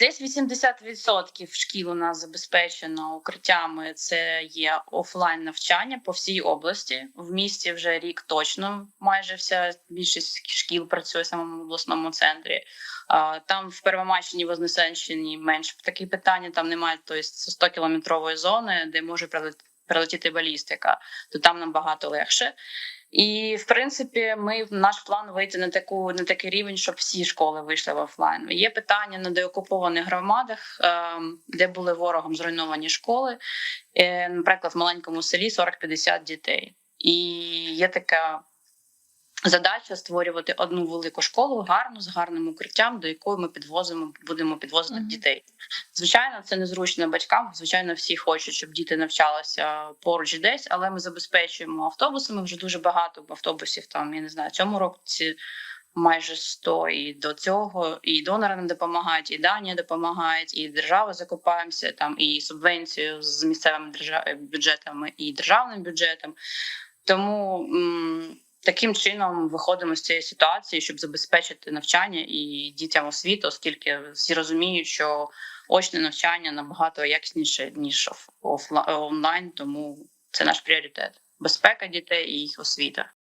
Десь 80% шкіл у нас забезпечено укриттями. Це є офлайн навчання по всій області. В місті вже рік точно майже вся більшість шкіл працює в самому обласному центрі. Там в Первомайщині, Вознесенщині менш такі питання. Там немає тобто, 100 кілометрової зони, де може прилетіти балістика, то там нам багато легше. І в принципі, ми наш план вийти на таку на такий рівень, щоб всі школи вийшли в офлайн. Є питання на деокупованих громадах, ем, де були ворогом зруйновані школи. Е, Наприклад, в маленькому селі 40-50 дітей. І є така задача створювати одну велику школу, гарну з гарним укриттям, до якої ми підвозимо, будемо підвозити Мгм. дітей. Звичайно, це незручно батькам. Звичайно, всі хочуть, щоб діти навчалися поруч десь, але ми забезпечуємо автобусами. Вже дуже багато автобусів. Там я не знаю, цьому році майже 100. І до цього і донори нам допомагають, і Данія допомагають, і держава закупаємося там, і субвенцію з місцевими бюджетами і державним бюджетом. Тому таким чином виходимо з цієї ситуації, щоб забезпечити навчання і дітям освіту, оскільки всі розуміють, що очне навчання набагато якісніше ніж офлайн, тому це наш пріоритет безпека дітей і їх освіта.